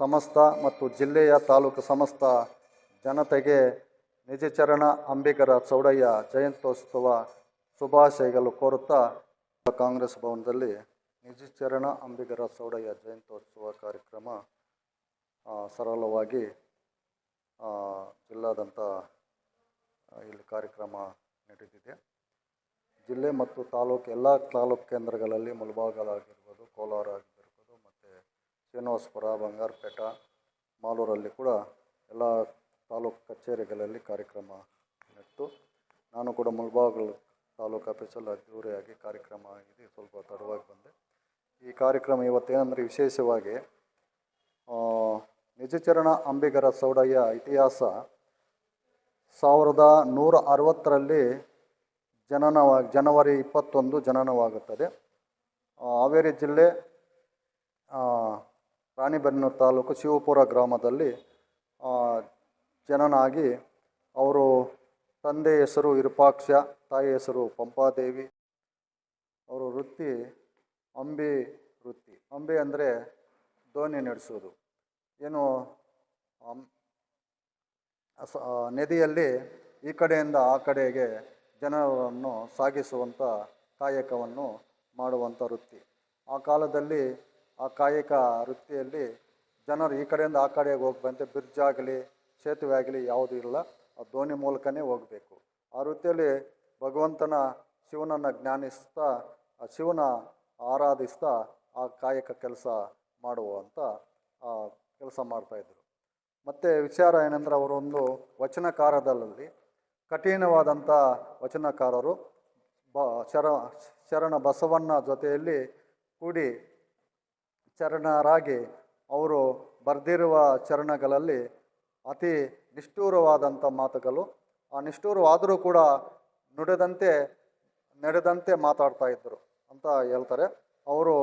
ಸಮಸ್ತ ಮತ್ತು ಜಿಲ್ಲೆಯ ತಾಲೂಕು ಸಮಸ್ತ ಜನತೆಗೆ ನಿಜಚರಣ ಅಂಬಿಗರ ಚೌಡಯ್ಯ ಜಯಂತ್ಯೋತ್ಸವ ಶುಭಾಶಯಗಳು ಕೋರುತ್ತಾ ಕಾಂಗ್ರೆಸ್ ಭವನದಲ್ಲಿ ನಿಜಚರಣ ಅಂಬಿಗರ ಚೌಡಯ್ಯ ಜಯಂತ್ಯೋತ್ಸವ ಕಾರ್ಯಕ್ರಮ ಸರಳವಾಗಿ ಜಿಲ್ಲಾದಂಥ ಇಲ್ಲಿ ಕಾರ್ಯಕ್ರಮ ನಡೆದಿದೆ. ಜಿಲ್ಲೆ ಮತ್ತು ತಾಲೂಕು, ಎಲ್ಲ ತಾಲೂಕು ಕೇಂದ್ರಗಳಲ್ಲಿ ಮುಳಬಾಗಲಾಗಿರ್ಬೋದು ಕೋಲಾರ ಶ್ರೀನಿವಾಸಪುರ, ಬಂಗಾರಪೇಟ, ಮಾಲೂರಲ್ಲಿ ಕೂಡ ಎಲ್ಲ ತಾಲೂಕು ಕಚೇರಿಗಳಲ್ಲಿ ಕಾರ್ಯಕ್ರಮ ನಡೆದು ನಾನು ಕೂಡ ಮುಳಬಾಗಲು ತಾಲೂಕು ಆಫೀಸಲ್ಲಿ ಅದ್ದೂರಿಯಾಗಿ ಕಾರ್ಯಕ್ರಮ ಆಗಿದೆ, ಸ್ವಲ್ಪ ತಡವಾಗಿ ಬಂದೆ. ಈ ಕಾರ್ಯಕ್ರಮ ಇವತ್ತೇನೆಂದರೆ ವಿಶೇಷವಾಗಿ ನಿಜಚರಣ ಅಂಬಿಗರ ಸೌಡಯ್ಯ ಇತಿಹಾಸ ಸಾವಿರದ ನೂರ ಅರವತ್ತರಲ್ಲಿ ಜನನವ, ಜನವರಿ ಇಪ್ಪತ್ತೊಂದು ಜನನವಾಗುತ್ತದೆ. ಹಾವೇರಿ ಜಿಲ್ಲೆ ರಾಣಿಬೆನ್ನೂರು ತಾಲೂಕು ಶಿವಪುರ ಗ್ರಾಮದಲ್ಲಿ ಜನನಾಗಿ ಜನನ ಅವರು ತಂದೆ ಹೆಸರು ವಿರೂಪಾಕ್ಷ, ತಾಯಿ ಹೆಸರು ಪಂಪಾದೇವಿ, ಅವರು ವೃತ್ತಿ ಅಂಬಿ ವೃತ್ತಿ. ಅಂಬಿ ಅಂದರೆ ದೋಣಿ ನಡೆಸೋದು ಏನು ನದಿಯಲ್ಲಿ ಈ ಕಡೆಯಿಂದ ಆ ಕಡೆಗೆ ಜನರನ್ನು ಸಾಗಿಸುವಂಥ ಕಾಯಕವನ್ನು ಮಾಡುವಂಥ ವೃತ್ತಿ. ಆ ಕಾಲದಲ್ಲಿ ಆ ಕಾಯಕ ವೃತ್ತಿಯಲ್ಲಿ ಜನರು ಈ ಕಡೆಯಿಂದ ಆ ಕಡೆಗೆ ಹೋಗ್ಬಂತೆ ಬ್ರಿಡ್ಜ್ ಆಗಲಿ, ಸೇತುವೆ ಆಗಲಿ ಯಾವುದೂ ಇಲ್ಲ. ಆ ದೋಣಿ ಮೂಲಕನೇ ಹೋಗಬೇಕು. ಆ ವೃತ್ತಿಯಲ್ಲಿ ಭಗವಂತನ ಶಿವನನ್ನು ಜ್ಞಾನಿಸ್ತಾ, ಆ ಶಿವನ ಆರಾಧಿಸ್ತಾ ಆ ಕಾಯಕ ಕೆಲಸ ಮಾಡುವಂಥ ಕೆಲಸ ಮಾಡ್ತಾಯಿದ್ರು ಮತ್ತು ವಿಚಾರ ಏನಂದರೆ ಅವರೊಂದು ವಚನಕಾರದಲ್ಲಿ ಕಠಿಣವಾದಂಥ ವಚನಕಾರರು ಬ ಶರ, ಶರಣ ಬಸವಣ್ಣ ಜೊತೆಯಲ್ಲಿ ಕೂಡಿ ಚರಣರಾಗಿ ಅವರು ಬರೆದಿರುವ ಚರಣಗಳಲ್ಲಿ ಅತಿ ನಿಷ್ಠೂರವಾದಂಥ ಮಾತುಗಳು. ಆ ನಿಷ್ಠೂರವಾದರೂ ಕೂಡ ನುಡಿದಂತೆ, ನಡೆದಂತೆ ಮಾತಾಡ್ತಾ ಇದ್ದರು ಅಂತ ಹೇಳ್ತಾರೆ. ಅವರು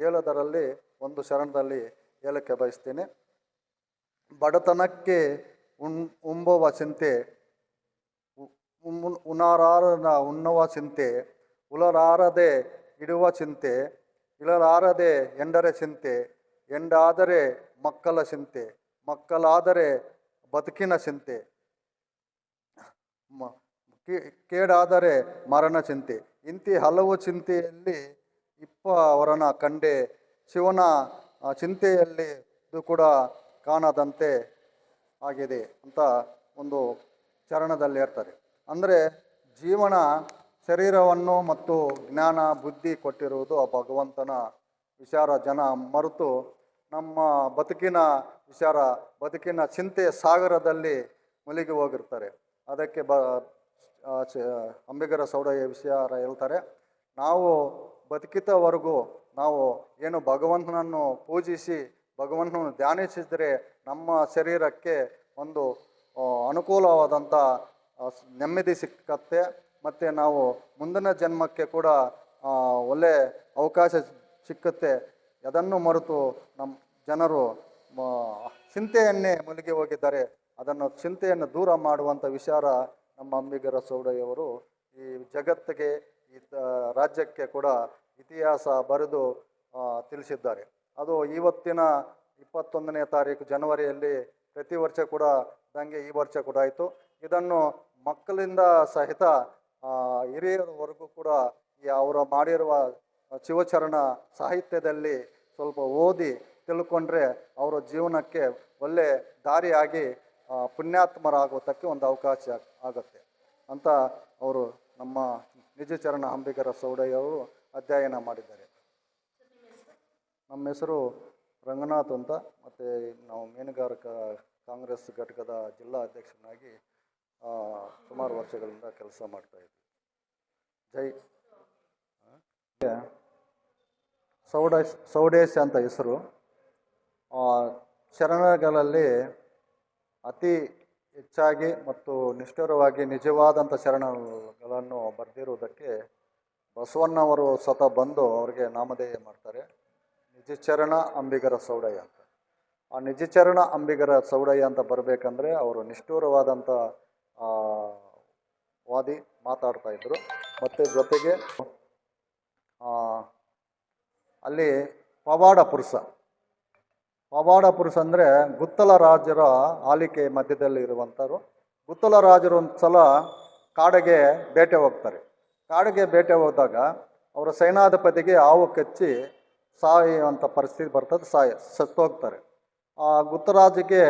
ಹೇಳೋದರಲ್ಲಿ ಒಂದು ಶರಣದಲ್ಲಿ ಹೇಳಕ್ಕೆ ಬಯಸ್ತೀನಿ. ಬಡತನಕ್ಕೆ ಉಣ್ ಉಂಬುವ ಚಿಂತೆ ಉಣಾರಾರನ ಉಣ್ಣುವ ಚಿಂತೆ ಉಲರಾರದೆ ಇಡುವ ಚಿಂತೆ ಇಳಲಾರದೆ ಎಂಡರ ಚಿಂತೆ, ಎಂಡಾದರೆ ಮಕ್ಕಳ ಚಿಂತೆ, ಮಕ್ಕಳಾದರೆ ಬದುಕಿನ ಚಿಂತೆ ಕೇಡಾದರೆ ಮರಣ ಚಿಂತೆ. ಇಂತಿ ಹಲವು ಚಿಂತೆಯಲ್ಲಿ ಇಪ್ಪ ಅವರನ ಕಂಡೆ ಶಿವನ ಚಿಂತೆಯಲ್ಲಿ ಇದು ಕೂಡ ಕಾಣದಂತೆ ಆಗಿದೆ ಅಂತ ಒಂದು ಚರಣದಲ್ಲಿ ಹೇಳ್ತಾರೆ ಅಂದರೆ ಜೀವನ ಶರೀರವನ್ನು ಮತ್ತು ಜ್ಞಾನ, ಬುದ್ಧಿ ಕೊಟ್ಟಿರುವುದು ಆ ಭಗವಂತನ ವಿಚಾರ. ಜನ ಮರೆತು ನಮ್ಮ ಬದುಕಿನ ವಿಚಾರ, ಬದುಕಿನ ಚಿಂತೆ ಸಾಗರದಲ್ಲಿ ಮುಳುಗಿ ಹೋಗಿರ್ತಾರೆ. ಅದಕ್ಕೆ ಬ ಅಂಬಿಗರ ಸೌಡಯ್ಯ ವಿಚಾರ ಹೇಳ್ತಾರೆ. ನಾವು ಬದುಕಿತವರೆಗೂ ನಾವು ಏನು ಭಗವಂತನನ್ನು ಪೂಜಿಸಿ, ಭಗವಂತನನ್ನು ಧ್ಯಾನಿಸಿದರೆ ನಮ್ಮ ಶರೀರಕ್ಕೆ ಒಂದು ಅನುಕೂಲವಾದಂಥ ನೆಮ್ಮದಿ ಸಿಕ್ಕತ್ತೆ. ಮತ್ತು ನಾವು ಮುಂದಿನ ಜನ್ಮಕ್ಕೆ ಕೂಡ ಒಳ್ಳೆ ಅವಕಾಶ ಸಿಕ್ಕತ್ತೆ. ಅದನ್ನು ಮರೆತು ನಮ್ಮ ಜನರು ಚಿಂತೆಯನ್ನೇ ಮುಳುಗಿ ಹೋಗಿದ್ದಾರೆ. ಅದನ್ನು ಚಿಂತೆಯನ್ನು ದೂರ ಮಾಡುವಂಥ ವಿಚಾರ ನಮ್ಮ ಅಂಬಿಗರ ಸೌಡಯ್ಯವರು ಈ ಜಗತ್ತಿಗೆ, ಈ ರಾಜ್ಯಕ್ಕೆ ಕೂಡ ಇತಿಹಾಸ ಬರೆದು ತಿಳಿಸಿದ್ದಾರೆ. ಅದು ಇವತ್ತಿನ ಇಪ್ಪತ್ತೊಂದನೇ ತಾರೀಕು ಜನವರಿಯಲ್ಲಿ ಪ್ರತಿ ವರ್ಷ ಕೂಡ ದಂಗೆ ಈ ವರ್ಷ ಕೂಡ ಆಯಿತು. ಇದನ್ನು ಮಕ್ಕಳಿಂದ ಸಹಿತ ಹಿರಿಯರವರೆಗೂ ಕೂಡ ಈ ಅವರು ಮಾಡಿರುವ ಶಿವಚರಣ ಸಾಹಿತ್ಯದಲ್ಲಿ ಸ್ವಲ್ಪ ಓದಿ ತಿಳ್ಕೊಂಡ್ರೆ ಅವರ ಜೀವನಕ್ಕೆ ಒಳ್ಳೆ ದಾರಿಯಾಗಿ ಪುಣ್ಯಾತ್ಮರಾಗುವುದಕ್ಕೆ ಒಂದು ಅವಕಾಶ ಆಗುತ್ತೆ ಅಂತ ಅವರು ನಮ್ಮ ನಿಜಚರಣ ಅಂಬಿಗರ ಸೌಡಯ್ಯವರು ಅಧ್ಯಯನ ಮಾಡಿದ್ದಾರೆ. ನಮ್ಮ ಹೆಸರು ರಂಗನಾಥ್ ಅಂತ, ಮತ್ತು ನಾವು ಮೀನುಗಾರಿಕಾ ಕಾಂಗ್ರೆಸ್ ಘಟಕದ ಜಿಲ್ಲಾ ಅಧ್ಯಕ್ಷನಾಗಿ ಸುಮಾರು ವರ್ಷಗಳಿಂದ ಕೆಲಸ ಮಾಡ್ತಾ ಇದ್ವಿ. ಜೈ? ಸೌಡೇಶ್ ಸೌಡೇಶ್ ಅಂತ ಹೆಸರು. ಶರಣಗಳಲ್ಲಿ ಅತಿ ಹೆಚ್ಚಾಗಿ ಮತ್ತು ನಿಷ್ಠುರವಾಗಿ ನಿಜವಾದಂಥ ಶರಣಗಳನ್ನು ಬರೆದಿರುವುದಕ್ಕೆ ಬಸವಣ್ಣವರು ಸ್ವತಃ ಬಂದು ಅವರಿಗೆ ನಾಮಧೇಯ ಮಾಡ್ತಾರೆ. ನಿಜಚರಣ ಅಂಬಿಗರ ಸೌಡಯ್ಯ ಅಂತ. ಆ ನಿಜಚರಣ ಅಂಬಿಗರ ಸೌಡಯ್ಯ ಅಂತ ಬರಬೇಕಂದ್ರೆ ಅವರು ನಿಷ್ಠುರವಾದಂಥ ವಾದಿ ಮಾತಾಡ್ತಾ ಇದ್ರು. ಮತ್ತು ಜೊತೆಗೆ ಅಲ್ಲಿ ಪವಾಡ ಪುರುಷ. ಪವಾಡ ಪುರುಷ ಅಂದರೆ ಗುತ್ತಲ ರಾಜರ ಆಲಿಕೆ ಮಧ್ಯದಲ್ಲಿ ಇರುವಂಥವ್ರು ಗುತ್ತಲ ರಾಜರು ಒಂದು ಸಲ ಕಾಡಿಗೆ ಬೇಟೆ ಹೋಗ್ತಾರೆ. ಕಾಡಿಗೆ ಬೇಟೆ ಹೋದಾಗ ಅವರ ಸೇನಾಧಿಪತಿಗೆ ಹಾವು ಕಚ್ಚಿ ಸಾಯುವಂಥ ಪರಿಸ್ಥಿತಿ ಬರ್ತದೆ, ಸಾಯ ಸತ್ತು ಹೋಗ್ತಾರೆ ಆ ಗುತ್ತರಾಜಿಗೆ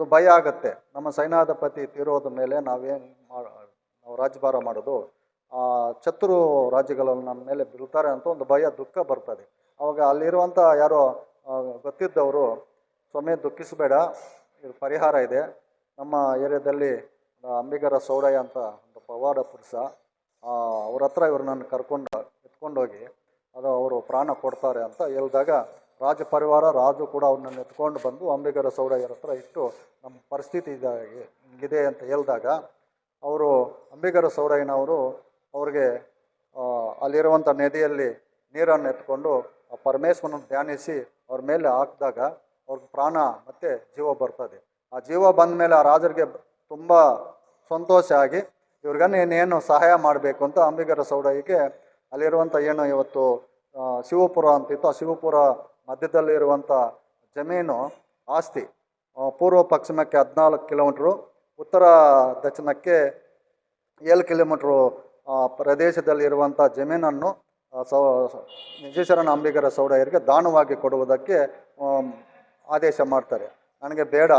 ಒಂದು ಭಯ ಆಗುತ್ತೆ. ನಮ್ಮ ಸೈನಾಧಿಪತಿ ತೀರೋದ ಮೇಲೆ ನಾವೇನು ನಾವು ರಾಜ್ಯಭಾರ ಮಾಡೋದು ಚತುರು ರಾಜ್ಯಗಳನ್ನು ನಮ್ಮ ಮೇಲೆ ಬೀಳ್ತಾರೆ ಅಂತ ಒಂದು ಭಯ, ದುಃಖ ಬರ್ತದೆ. ಅವಾಗ ಅಲ್ಲಿರುವಂಥ ಯಾರೋ ಗೊತ್ತಿದ್ದವರು, ಸ್ವಾಮಿ, ದುಃಖಿಸಬೇಡ ಇದು ಪರಿಹಾರ ಇದೆ. ನಮ್ಮ ಏರಿಯಾದಲ್ಲಿ ಅಂಬಿಗರ ಸೌಡಯ್ಯ ಅಂತ ಒಂದು ಪವಾಡ ಪುರುಷ ಅವ್ರ ಹತ್ರ ಇವ್ರನ್ನ ಕರ್ಕೊಂಡು, ಎತ್ಕೊಂಡೋಗಿ, ಅದು ಅವರು ಪ್ರಾಣ ಕೊಡ್ತಾರೆ ಅಂತ ಹೇಳಿದಾಗ ರಾಜ ಪರಿವಾರ ರಾಜು ಕೂಡ ಅವನನ್ನು ಎತ್ಕೊಂಡು ಬಂದು ಅಂಬಿಗರ ಸೌಡಯ್ಯರ ಹತ್ರ ಇಟ್ಟು, ನಮ್ಮ ಪರಿಸ್ಥಿತಿ ಇದೆ ಇದೆ ಅಂತ ಹೇಳಿದಾಗ ಅವರು ಅಂಬಿಗರ ಸೌಡಯ್ಯನವರು ಅವ್ರಿಗೆ ಅಲ್ಲಿರುವಂಥ ನದಿಯಲ್ಲಿ ನೀರನ್ನು ಎತ್ಕೊಂಡು ಆ ಪರಮೇಶ್ವರನ ಧ್ಯಾನಿಸಿ ಅವ್ರ ಮೇಲೆ ಹಾಕಿದಾಗ ಅವ್ರಿಗೆ ಪ್ರಾಣ ಮತ್ತು ಜೀವ ಬರ್ತದೆ. ಆ ಜೀವ ಬಂದ ಮೇಲೆ ಆ ರಾಜರಿಗೆ ತುಂಬ ಸಂತೋಷ ಆಗಿ ಇವ್ರಿಗನ್ನ ಇನ್ನೇನು ಸಹಾಯ ಮಾಡಬೇಕು? ಅಂತ ಅಂಬಿಗರ ಸೌಡಯ್ಯಗೆ ಅಲ್ಲಿರುವಂಥ ಏನು ಇವತ್ತು ಶಿವಪುರ ಅಂತಿತ್ತು, ಆ ಶಿವಪುರ ಮಧ್ಯದಲ್ಲಿರುವಂಥ ಜಮೀನು ಆಸ್ತಿ ಪೂರ್ವ ಪಶ್ಚಿಮಕ್ಕೆ ಹದಿನಾಲ್ಕು ಕಿಲೋಮೀಟ್ರು, ಉತ್ತರ ದಕ್ಷಿಣಕ್ಕೆ ಏಳು ಕಿಲೋಮೀಟ್ರು ಪ್ರದೇಶದಲ್ಲಿ ಪ್ರದೇಶದಲ್ಲಿರುವಂಥ ಜಮೀನನ್ನು ಸೌ ನಿಜೇಶ್ವರನ ಅಂಬಿಗರ ಸೌಡಯ್ಯರಿಗೆ ದಾನವಾಗಿ ಕೊಡುವುದಕ್ಕೆ ಆದೇಶ ಮಾಡ್ತಾರೆ. ನನಗೆ ಬೇಡ,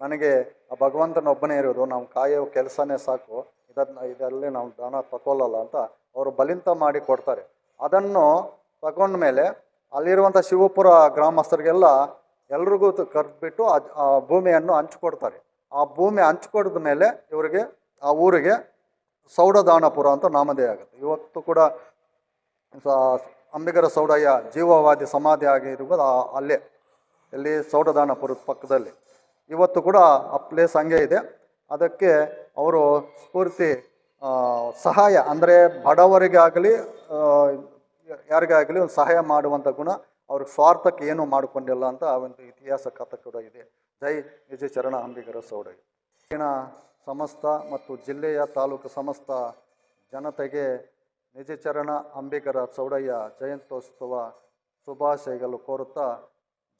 ನನಗೆ ಆ ಭಗವಂತನೊಬ್ಬನೇ ಇರೋದು, ನಾವು ಕಾಯೋ ಕೆಲಸನೇ ಸಾಕು ಇದನ್ನು ಇದರಲ್ಲಿ ನಾವು ದಾನ ತಗೊಳ್ಳಲ್ಲ ಅಂತ ಅವರು ಬಲಿಂತ ಮಾಡಿ ಕೊಡ್ತಾರೆ. ಅದನ್ನು ತಗೊಂಡ ಮೇಲೆ ಅಲ್ಲಿರುವಂಥ ಶಿವಪುರ ಗ್ರಾಮಸ್ಥರಿಗೆಲ್ಲ ಎಲ್ರಿಗೂ ಕರೆದ್ಬಿಟ್ಟು ಆ ಭೂಮಿಯನ್ನು ಹಂಚಿಕೊಡ್ತಾರೆ. ಆ ಭೂಮಿ ಹಂಚ್ಕೊಡ್ದ ಮೇಲೆ ಇವರಿಗೆ, ಆ ಊರಿಗೆ ಸೌಡದಾನಪುರ ಅಂತ ನಾಮಧೇಯ ಆಗುತ್ತೆ. ಇವತ್ತು ಕೂಡ ಅಂಬಿಗರ ಸೌಡಯ್ಯ ಜೀವವಾದಿ ಸಮಾಧಿ ಆಗಿರುವುದು ಅಲ್ಲೇ, ಇಲ್ಲಿ ಸೌಡದಾನಪುರದ ಪಕ್ಕದಲ್ಲಿ. ಇವತ್ತು ಕೂಡ ಆ ಪ್ಲೇಸ್ ಹಂಗೆ ಇದೆ. ಅದಕ್ಕೆ ಅವರು ಸ್ಫೂರ್ತಿ ಸಹಾಯ, ಅಂದರೆ ಬಡವರಿಗಾಗಲಿ ಯಾರಿಗಾಗಲಿ ಒಂದು ಸಹಾಯ ಮಾಡುವಂಥ ಗುಣ ಅವ್ರಿಗೆ ಸ್ವಾರ್ಥಕ್ಕೆ ಏನೂ ಮಾಡಿಕೊಂಡಿಲ್ಲ ಅಂತ ಆ ಒಂದು ಇತಿಹಾಸ ಕಥೆ ಕೂಡ ಇದೆ. ಜೈ ನಿಜ ಚರಣ ಅಂಬಿಗರ ಸೌಡ. ಇಲ್ಲಿನ ಸಮಸ್ತ ಮತ್ತು ಜಿಲ್ಲೆಯ ತಾಲೂಕು ಸಮಸ್ತ ಜನತೆಗೆ ನಿಜ ಚರಣ ಅಂಬಿಗರ ಚೌಡಯ್ಯ ಜಯಂತ್ಯೋತ್ಸವ ಶುಭಾಶಯಗಳು ಕೋರುತ್ತಾ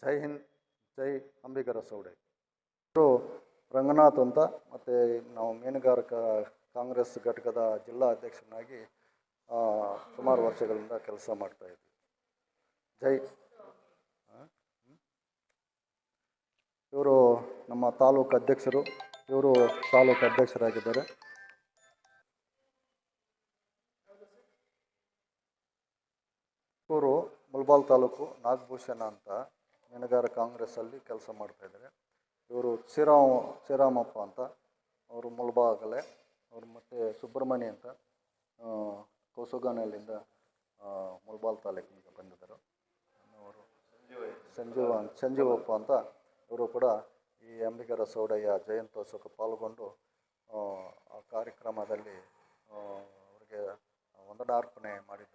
ಜೈ ಹಿಂದ್, ಜೈ ಅಂಬಿಗರ ಚೌಡಯ್ಯ ಇವರು ರಂಗನಾಥ್ ಅಂತ ಮತ್ತು ನಾವು ಮೀನುಗಾರಿಕಾ ಕಾಂಗ್ರೆಸ್ ಘಟಕದ ಜಿಲ್ಲಾ ಅಧ್ಯಕ್ಷನಾಗಿ ಸುಮಾರು ವರ್ಷಗಳಿಂದ ಕೆಲಸ ಮಾಡ್ತಾ ಇದ್ವಿ. ಜೈ. ಇವರು ನಮ್ಮ ತಾಲೂಕು ಅಧ್ಯಕ್ಷರು. ಇವರು ತಾಲೂಕು ಅಧ್ಯಕ್ಷರಾಗಿದ್ದಾರೆ. ಇವರು ಮುಲ್ಬಾಲ್ ತಾಲೂಕು ನಾಗಭೂಷಣ ಅಂತ ಮೀನುಗಾರ ಕಾಂಗ್ರೆಸ್ಸಲ್ಲಿ ಕೆಲಸ ಮಾಡ್ತಾಯಿದ್ದಾರೆ ಇವರು ಶ್ರೀರಾಮ, ಶ್ರೀರಾಮಪ್ಪ ಅಂತ. ಅವರು ಮುಲ್ಬಾಗಲೆ. ಅವರು ಮತ್ತು ಸುಬ್ರಹ್ಮಣ್ಯ ಅಂತ. ಆ, ಮುಲ್ಬಾಲ್ ತಾಲೂಕಿನಿಂದ ಬಂದಿದ್ದರು. ಅವರು ಸಂಜೀವ ಸಂಜೀವಪ್ಪ ಅಂತ ಇವರು ಕೂಡ ಈ ಅಂಬಿಗರ ಸೌಡಯ್ಯ ಜಯಂತೋತ್ಸವಕ್ಕೆ ಪಾಲ್ಗೊಂಡು ಆ, ಕಾರ್ಯಕ್ರಮದಲ್ಲಿ ಅವರಿಗೆ ವಂದನಾರ್ಪಣೆ ಮಾಡಿ